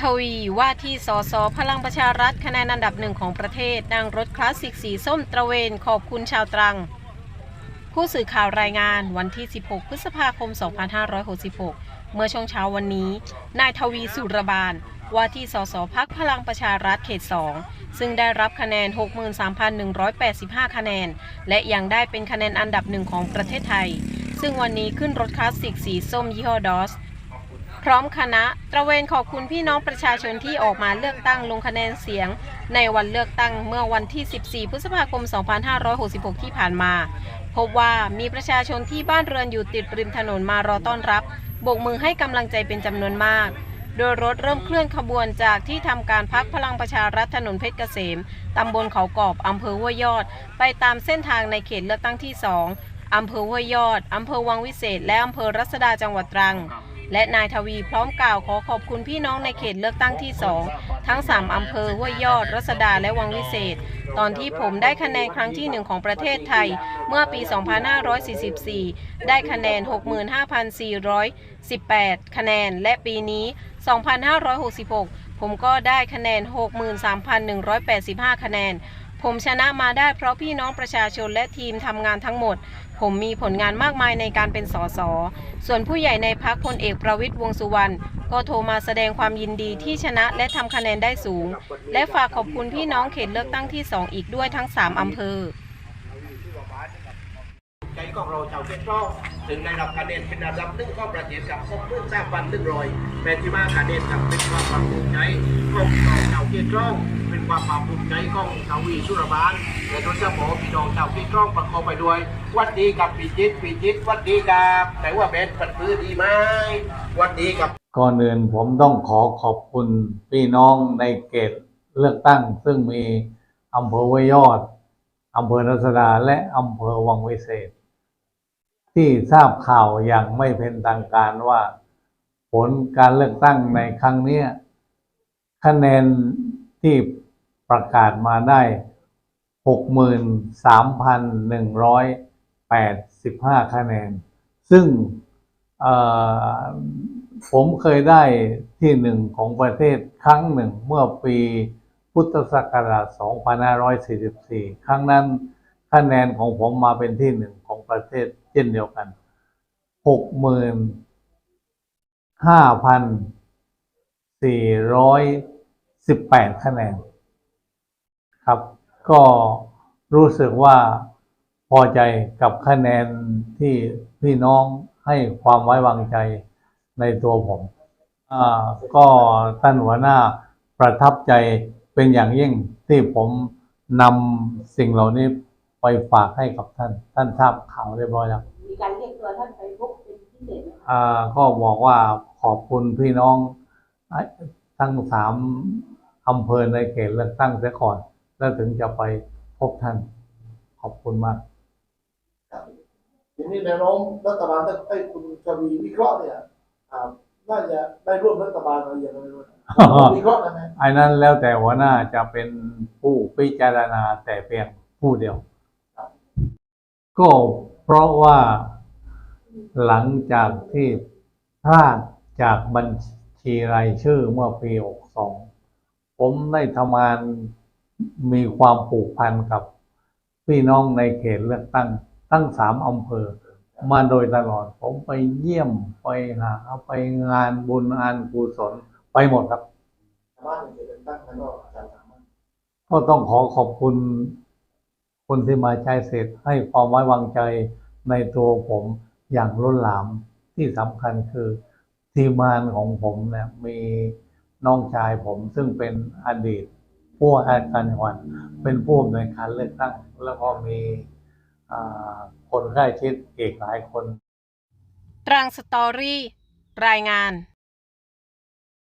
ทวีว่าที่สสพลังประชารัฐคะแนนอันดับหนึ่งของประเทศนั่งรถคลาสสิกสีส้มตระเวนขอบคุณชาวตรัง ผู้สื่อข่าวรายงานวันที่ 16 พฤษภาคม 2566 เมื่อช่วงเช้าวันนี้ นายทวีสุรบาล ว่าที่สสพักพลังประชารัฐเขต 2 ซึ่งได้รับคะแนน 63,185 คะแนน และยังได้เป็นคะแนนอันดับหนึ่งของประเทศไทย ซึ่งวันนี้ขึ้นรถคลาสสิกสีส้มยี่ห้อดอส พร้อมคณะ ตระเวนขอบคุณพี่น้องประชาชนที่ออกมาเลือกตั้งลงคะแนนเสียง ในวันเลือกตั้งเมื่อวันที่ 14 พฤษภาคม 2566 ที่ผ่านมา พบว่ามีประชาชนที่บ้านเรือนอยู่ติดริมถนนมารอต้อนรับโบกมือให้กำลังใจเป็นจำนวนมาก โดยรถเริ่มเคลื่อนขบวนจากที่ทำการพักพลังประชารัฐถนนเพชรเกษมตำบลเขากอบอำเภอห้วยยอด ไปตามเส้นทางในเขตเลือกตั้งที่ 2อำเภอห้วยยอดอำเภอวังวิเศษ และอำเภอรัศดาจังหวัดตรัง และนายทวีพร้อมกล่าวขอขอบคุณพี่น้องในเขตเลือกตั้งที่ 2 ทั้ง 3 อำเภอห้วยยอด รัศดาและวังวิเศษ ตอนที่ผมได้คะแนนครั้งที่1ของประเทศไทย เมื่อปี 2544 ได้คะแนน 65,418 คะแนน และปีนี้ 2566 ผมก็ได้คะแนน 63,185 คะแนน ผมชนะมาได้เพราะพี่น้องประชาชนและทีมทำงานทั้งหมด ผมมีผลงานมากมายในการเป็นสส ส่วนผู้ใหญ่ในพักพลเอกประวิตยวงสุวรรณก็โทรมาแสดงความยินดีที่ชนะและทำคะแนนได้สูง และฝากขอบคุณพี่น้องเขตเลือกตั้งที่ 2 อีกด้วยทั้ง 3อำเภอใจของเราชาวเช็ดร้องถึงได้รับคะแนนเป็นอันดับหนึ่งของประเทศกับครบเรื่อสร้างฟันหนึ่งรอยแปดที่มาคะแนนกับเป็นความภาคภูมิใจของพี่น้องชาวเช็ดร้องเป็น ความภาคภูมิใจของชาววีสุรบาลและโดยเฉพาะพี่น้องชาวเช็ดร้องประกอบไปด้วย วัดดีกับปีจิตปีจิตวัดดีกับแต่ว่าเบสปัดพื้นดีไหมวัดดีกับก่อนอื่นผมต้องขอขอบคุณพี่น้องในเขตเลือกตั้ง ซึ่งมีอำเภอวยยอดอำเภอรัศดาและอำเภอวังวิเศษ ที่ทราบข่าวอย่างไม่เป็นทางการว่า ผลการเลือกตั้งในครั้งนี้คะแนนที่ ประกาศมาได้ 63,185 คะแนน ซึ่งเอ่อผมเคยได้ที่หนึ่งของประเทศครั้งหนึ่งเมื่อปีพุทธศักราช 2544 ครั้งนั้นคะแนนของผมมาเป็นที่หนึ่งของประเทศเช่นเดียวกัน 65,418 คะแนน ครับ ก็รู้สึกว่าพอใจกับคะแนนที่พี่น้องให้ความไว้วางใจในตัวผมอ่าก็ท่านหัวหน้าประทับใจเป็นอย่างยิ่งที่ผมนำสิ่งเหล่านี้ไปฝากให้กับท่าน ท่านทราบข่าวเรียบร้อยแล้วมีการเรียกตัวท่านไปพบเป็นพิเศษไหมคะอ่าก็บอกว่าขอบคุณพี่น้องทั้งสามอำเภอในเขตเลือกตั้งเสียก่อน แล้วถึงจะไปพบท่านขอบคุณมากทีนี้แนวโน้มรัฐบาลถ้าให้คุณชวีวิเคราะห์เนี่ยอ่าน่าจะได้ร่วมรัฐบาลอะไรอย่างไรไม่รู้นะวิเคราะห์ได้ไหมไอ้นั้นแล้วแต่หัวหน้าจะเป็นผู้พิจารณาแต่เพียงผู้เดียว ก็เพราะว่าหลังจากที่พลาดจากบัญชีรายชื่อเมื่อปี 62 ผมได้ทำงาน มีความผูกพันกับพี่น้องในเขตเลือกตั้งตั้งสามอำเภอ มาโดยตลอด ผมไปเยี่ยมไปหาไปงานบุญงานกุศลไปหมดครับบ้านเขตเลือกตั้งแล้วก็อาจารย์สามารถก็ต้องขอขอบคุณคนที่มาใช้สิทธิ์ให้ความไว้วางใจในตัวผมอย่างล้นหลามที่สำคัญคือทีมงานของผมเนี่ยมีน้องชายผมซึ่งเป็นอดีต ผู้ว่าการจังหวัดเป็นผู้อำนวยการเลือกตั้ง แล้วก็มีคนใกล้ชิดอีกหลายคน ตรังสตอรี่ รายงาน